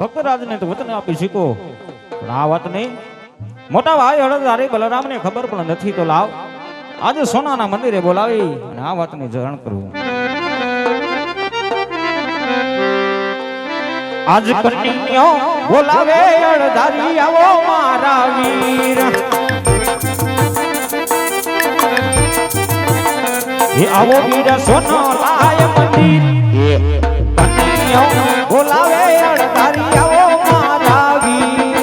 ભક્તરાજને તો વતન આપી શીખો. પણ આ વાત નહીં. મોટા ભાઈ હળદારી બલરામને ખબર પણ નથી તો લાવ. આજે સોનાના મંદિરે બોલાવી અને આ વાતની જરણ કરવું. આજ કન્યો બોલાવે અડધારી આવો મારા વીર. એ આવો વીર સોનો લાય મંદિર કન્ટિન્યુ બોલાવે અડધારી આવો મારા વીર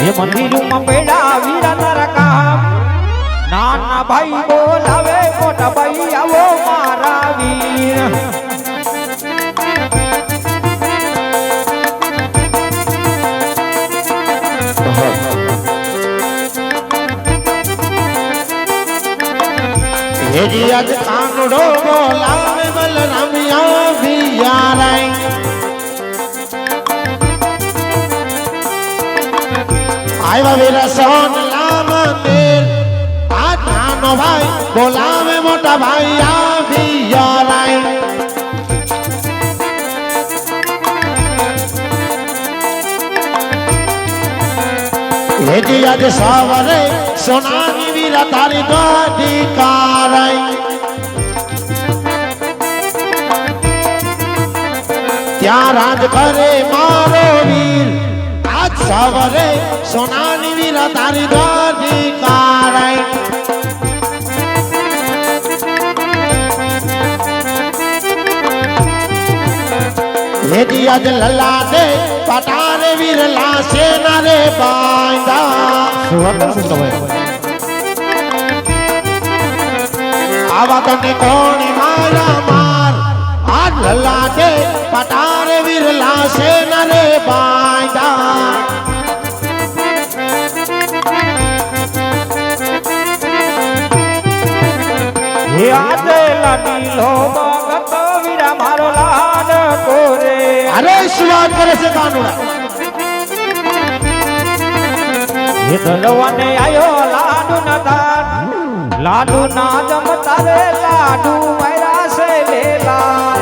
એ મંદિરમાં પેડા વીરા તારા કામ ભાઈ હેજી આજ કાનડો બોલાવે બલરામિયા વિયારાય આવ્યા વીરા સોન લામ તેર આ નાનો ભાઈ બોલાવે મોટા ભાઈ આ વિયારાય હેજી આજ સવારે સોનાની વીરા તારી ગાડી કારાય ત્યાં રાજ કરે મારો વીર આજ સવારે સોનાની વીરા તારી ગાડી કારાય હેજી આજ લલા દે પટારે વીર લાશે ના રે બાંધા શું વાત આવા તને કોણી મારા માર? આ લલાટે પટારે વિરલા છે નરે બાંધા. હે આજે લાડીલો ભગત વીરા મારો લાડ કોરે. અરે શું કરે છે કાનુડા હે દલવાને આયો લાડુ ના દાન. લાડુ ના જમતા રે, લાડુ વાયરા છે લેલા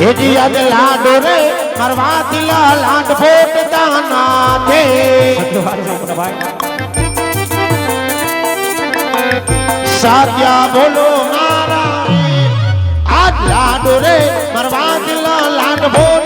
હેજી આજ લાડો રે કરવા દિલા લાડ ફોટ દાના દે સાત્યા બોલો મારા, આજ લાડો રે કરવા દિલા લાડ ફોટ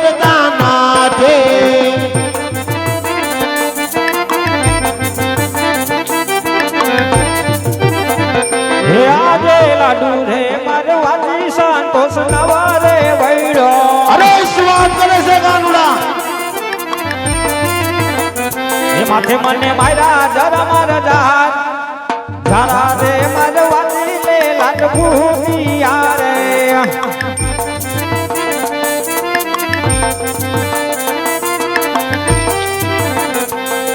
હે મને મારા જરા માર જાત જરા રે માર વાજી લે લાડ ભૂમિયા રે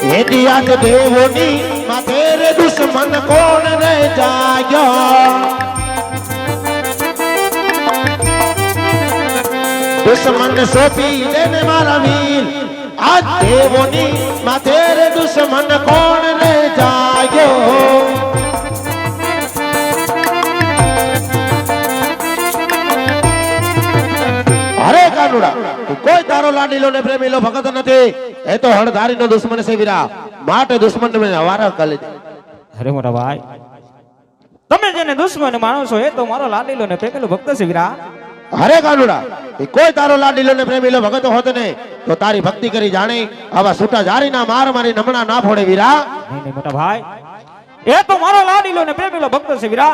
હે આજ દેવોની માથે દુશ્મન કોણ રે જાગ્યો? દુશ્મન સોપી દેને મારા વીર. આજ દેવોની માથે દુશ્મન કોણ ને જાગ્યો? અરે કાનુડા કોઈ તારો લાડીલો ને પ્રેમીલો ભગત નથી. એ તો હળધારી નો દુશ્મન છે વીરા. માટે દુશ્મન ને વારા કરી અરે મોટા ભાઈ, તમે જેને દુશ્મન માણો છો, એ તો મારો લાડીલો ને પેકેલો ભક્ત છે વીરા. અરે કાનુડા એ કોઈ તારો લાડીલો ને પ્રેમીલો ભગત હોત ને તો તારી ભક્તિ કરી જાણે. આવા છૂટા જારી ના માર મારી નમણા ના ફોડે વીરા. મોટા ભાઈ. એ તો મારો લાડીલો ને પ્રેમીલો ભક્ત છે વીરા.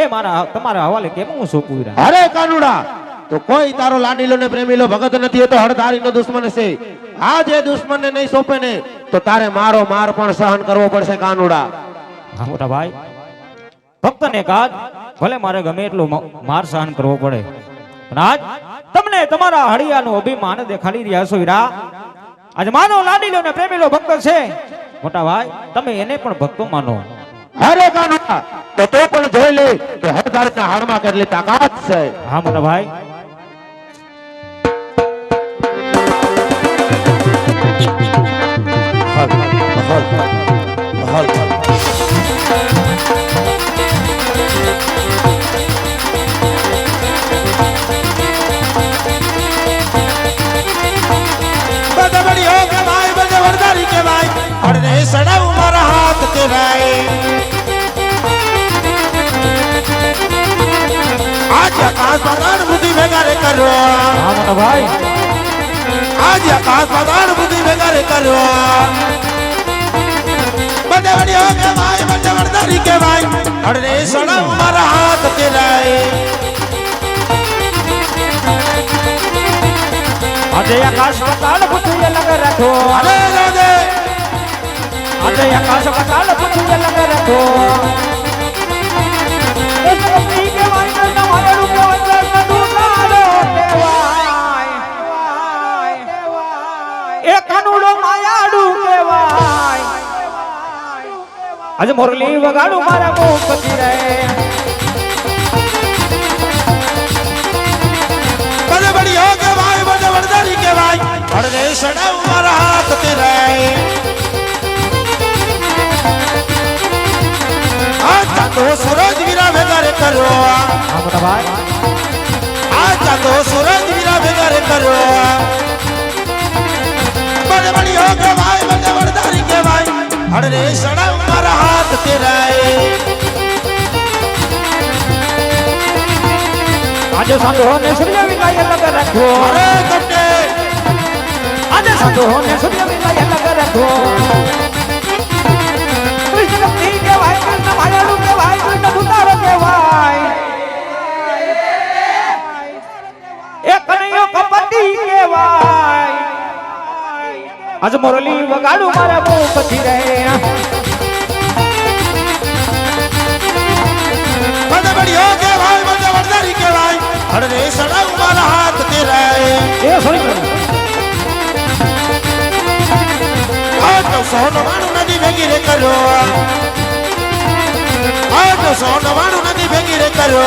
એ મારા તમારા હવાલે કેમ હું સોંપું વીરા? અરે કાનુડા તો કોઈ તારો લાડીલો ને પ્રેમીલો ભગત નથી એ તો હડધારી નો દુશ્મન છે. આ જે દુશ્મન ને નહીં સોંપે ને તો તારે મારો માર પણ સહન કરવો પડશે કાનુડા મોટા ભાઈ. ભક્તને કાજ ભલે મારે ગમે એટલું માર સહન કરવો પડે. આજ તમને તમારા હળિયાનું અભિમાન દેખાડી રહ્યા છો હીરા. આજ માનો લાડીલો ને પ્રેમીલો ભક્ત છે. મોટા ભાઈ તમે એને પણ ભક્તો માનો. અરે કાના તો તો પણ જોઈ લે કે હળધારીના હાડમાં કેટલી તાકાત છે. હા મોટા ભાઈ. હા. હલ હલ બદબડીઓ કે ભાઈ બજે વરદારી કે ભાઈ અડને સડાવ મારા હાથ કે ભાઈ આજ આકાશ પાતાળ બુદ્ધિ ભેગા રે કરો હા ભાઈ. આજ આકાશ પાતાળ બુદ્ધિ ભેગા રે કરો બદબડીઓ કે ભાઈ બજે વરદારી કે ભાઈ અડને સડાવ મારા હાથ કે આજે આકાશ પતાળ પૃથ્વી અલગ રાખો અરે રાધે. આજે આકાશ પતાળ પૃથ્વી અલગ રાખો આજે મોરલી વગાડું મારા પછી રહે. વરદારી કે ભાઈ અડને સડાવ મારા હાથ ભાઈ આ ચાંદો સૂરજ વીરા ભેગા રે કરો હા મોટા ભાઈ. આ ચાંદો સૂરજ વીરા ભેગા રે કરો બદબડીઓ કે ભાઈ બજે વરદારી કે ભાઈ અડને સડાવ મારા હાથ ભાઈ આજે સાંધો ને સૂર્ય વિનાય અલગ રાખો અરે આજે સાંધો ને સૂર્ય વિનાય અલગ રાખો. કૃષ્ણ ભક્તિ કહેવાય, કૃષ્ણ માયાળુ કહેવાય, કૃષ્ણ દુતારો કહેવાય. એ કનૈયો કપટી કહેવાય. આજ મોરલી વગાડું મારા બહુ પછી રહે આજ સોન વાણું નદી ભેગી રે કરો આજ સોન વાણું નદી ભેગી રે કરો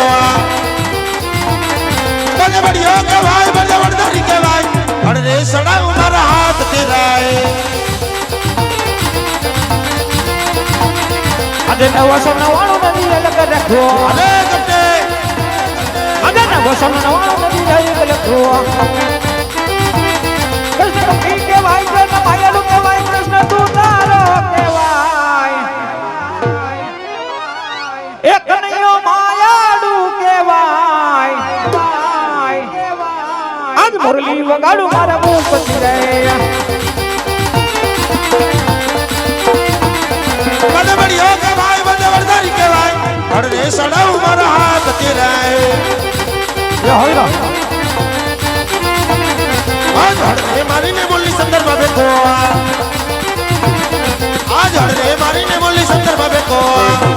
બજે બડિયો કે ભાઈ બજે વડદારી કે ભાઈ રે સડાવ મારા હાથ તેરાય આજે નવસો નવાણું નદી લગ રાખો અરે કપટે આજે નવસો નવાણું નદી અલગ રાખો વગાડું મારા મુખ પછી રે બડબડી બડિયો કે ભાઈ બડબડદારી કે ભાઈ અડરે સડાવ મારા હાથ કે રે એ હોય આજ હડરે મારીને બોલી સંદર્ભ બેઠો આજ હડરે મારીને બોલી સંદર્ભ બેઠો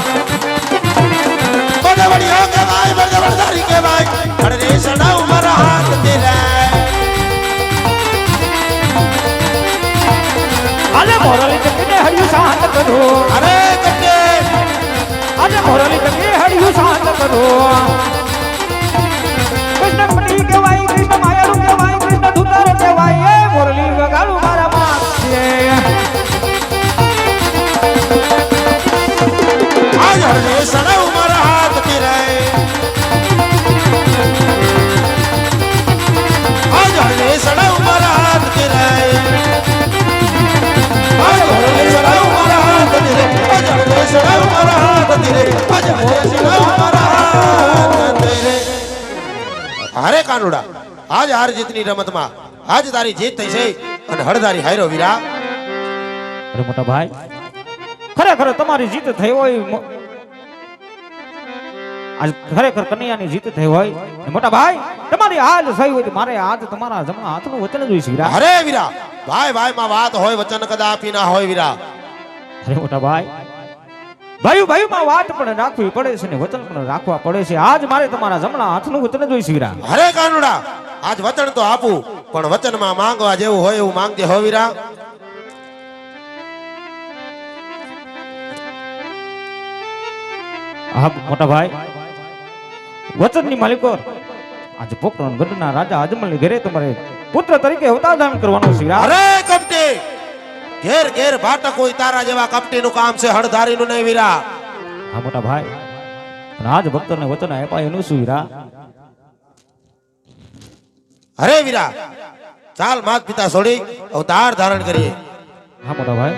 હારે કાનુડા આજ હાર જીતની રમતમાં આજ તારી જીત થઈ છે અને હળધારી હાયરો વીરા અરે મોટા ભાઈ ખરેખર તમારી જીત થઈ હોય આજ ખરેખર કન્યાની જીત થઈ હોય. મોટા ભાઈ તમારી હાલ થઈ હોય મારે આજ તમારા જમણા હાથનું વચન જોઈશે વીરા. અરે વીરા ભાઈ ભાઈ માં વાત હોય વચન કદાપી ના હોય વીરા. અરે મોટા ભાઈ ભાઈ ભાઈ માં વાત પણ રાખવી પડે છે ને વચન પણ રાખવા પડે છે. આજ મારે તમારા જમણા હાથનું વચન જોઈ વીરા. અરે કાનુડા આજ વચન તો આપું પણ વચનમાં માંગવા જેવું હોય એવું માંગજે હો વીરા. હા મોટા ભાઈ. વચનની માલિકો આજે પોકરણ ગઢના રાજા અજમલની ઘરે તમારે પુત્ર તરીકે અવતાર ધારણ કરવાનો છે અરે કપટે ઘેર ઘેર ભાટક હોય તારા જેવા કપટીનું કામ છે હળધારીનું નહીં વીરા. હા મોટા ભાઈ. રાજ ભક્ત ભક્તોને વચન આપ્યા એનું શું વીરા? અરે વીરા ચાલ માત પિતા છોડી અવતાર ધારણ કરીએ. હા મોટા ભાઈ.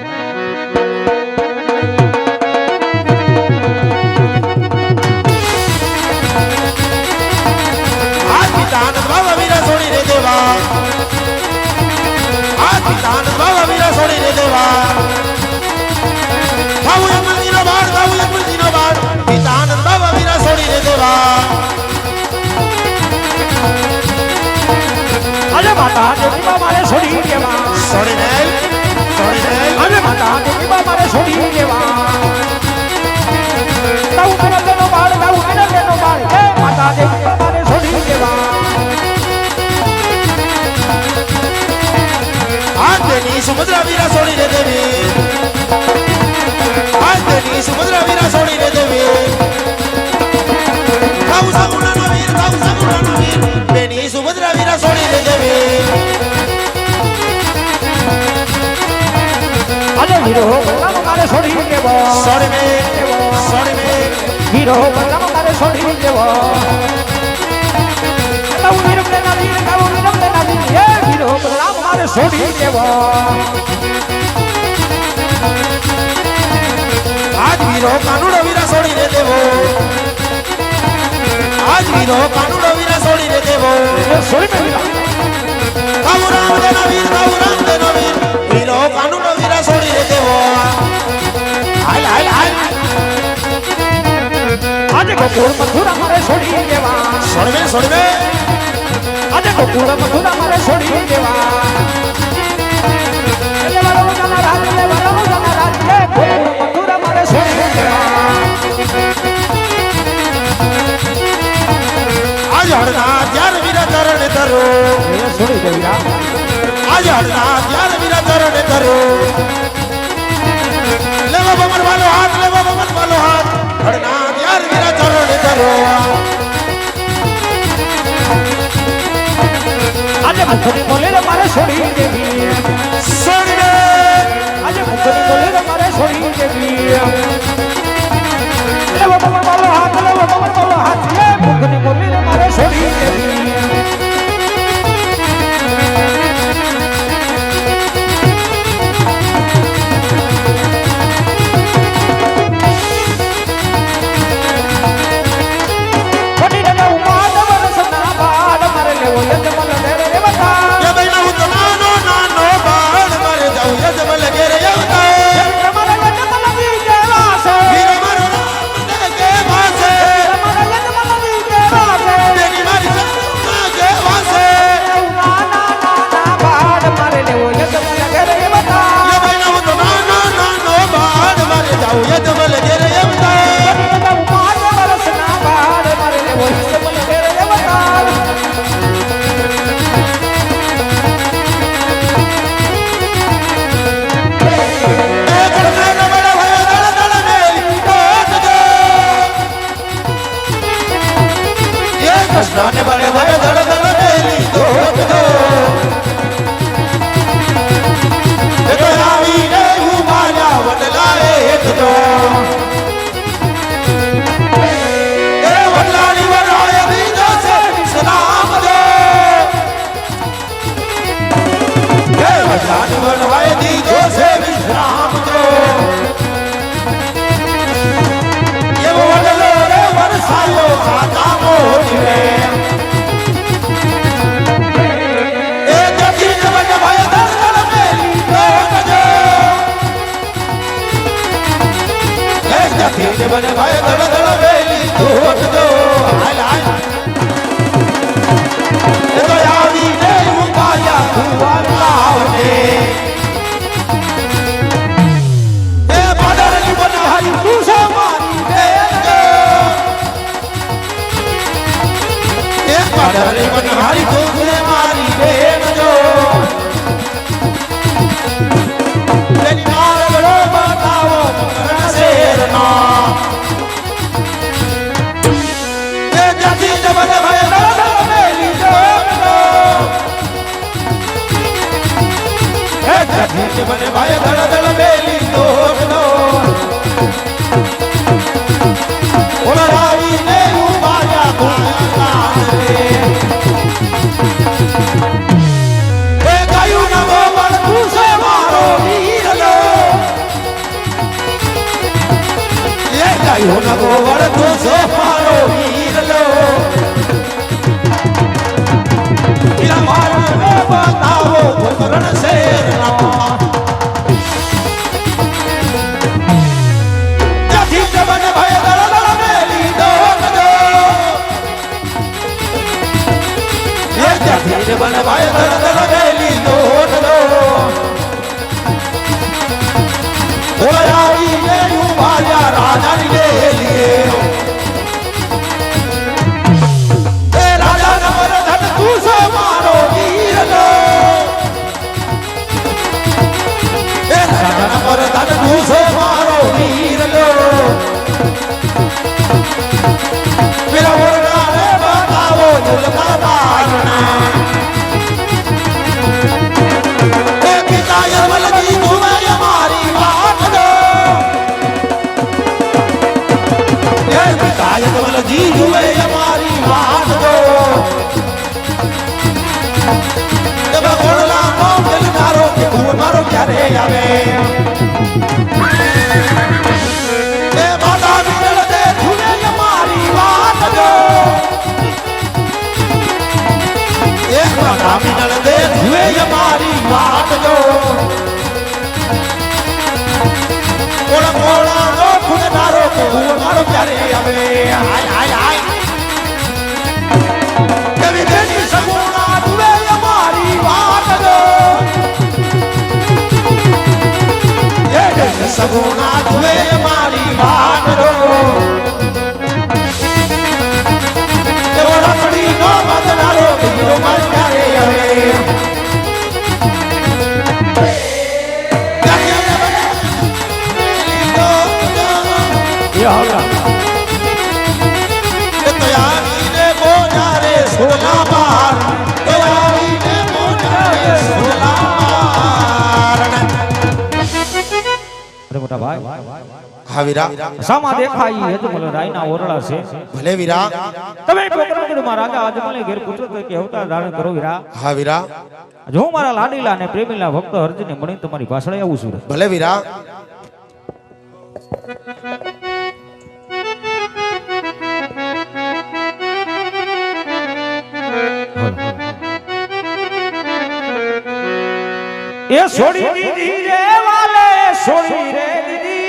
આનંદ બાબા વીરા છોડી રે દેવા. માતા દેવીમાં મારે છોડી દેવા. છોડી દે છોડી દે. આજે માતા દેવીમાં મારે છોડી દેવા. તાઉ તેનો બાળ તાઉ તેનો બાળ. હે માતા દેવીમાં તેની સુભદ્રા વીરા છોડી રે દેવી આજ તેની સુભદ્રા વીરા છોડી રે દેવી થાવું સગુણાનો વીર થાવું સગુણાનો વીર તેની સુભદ્રા વીરા છોડી રે દેવી આજે હીરો મારે છોડી દેવો સોરી મે સોરી મે હીરો મારે છોડી દેવો તાઉ વીર પ્રેના વીર તાઉ મારે છોડી દેવા. આજ વીરો કાનુડો વીરા છોડી દે દેવો. આજ વીરો કાનુડો વીરા છોડી દે દેવો. છોડી દે રામ દેનો વીર થાવું રામ દેનો વીર વીરો કાનુડો વીરા છોડી દે દેવો. હાલ હાલ હાલ. આજે ગોકુળ મથુરા મારે છોડી દેવા. છોડવે છોડવે આજે ગોકુળ મથુરા મારે છોડી દેવા. દેવી આજ હળના ત્યાર વીરા તરણ ધરો લેવો બમર વાલો હાથ લેવો બમર વાલો હાથ હળના ત્યાર વીરા તરણ ધરો આજે મુખની બોલે મારે છોડી દેવી. જતી જ વડ ભય દળ દળ મેલી કોટજો હાલ ભાઈ ધડ ધડ બેલી દોડનો ઓલા આવીને ઉભાયા ભાયા રે એ ગાયું ન ગોવળ છે મારો વીરલો એ ગાયું ન ગોવળ છે એ નળદે જુએ મારી વાત જો ઓળા ઓળા નો ખુદનારો કે હું મારો ક્યારે આવે હાય હાય હાય સગુણા તુમે મારી વાત દેની સગુણા પડી નો બદનારો કે એ આવડા તયારીને બોજારે સોના બાર તયારીને બોજારે સોના બાર અરે મોટા ભાઈ હા વીરા સામા દેખાય એ અજમલ રાયના ઓરડા છે ભલે વીરા તમે પોકરણગઢમાં રાજા અજમલે ઘેર પૂછો તો કે અવતાર ધારણ કરો વીરા. હા વીરા. જો મારા લાડીલા અને પ્રેમીલા ભક્ત અર્જુનને મળી તમારી પાછળ આવું છું. ભલે વીરા. એ છોડી દીધી રે વાલે છોડી રે દીધી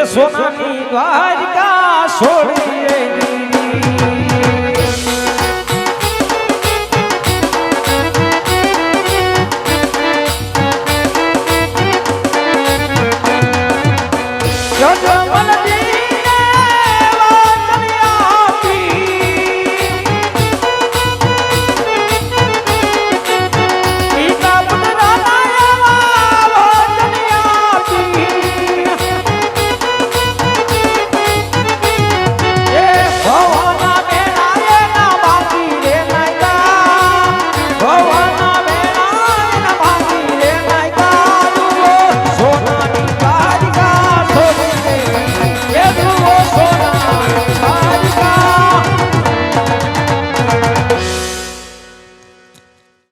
એ સોનાની દ્વારકા છોડી રે દીદી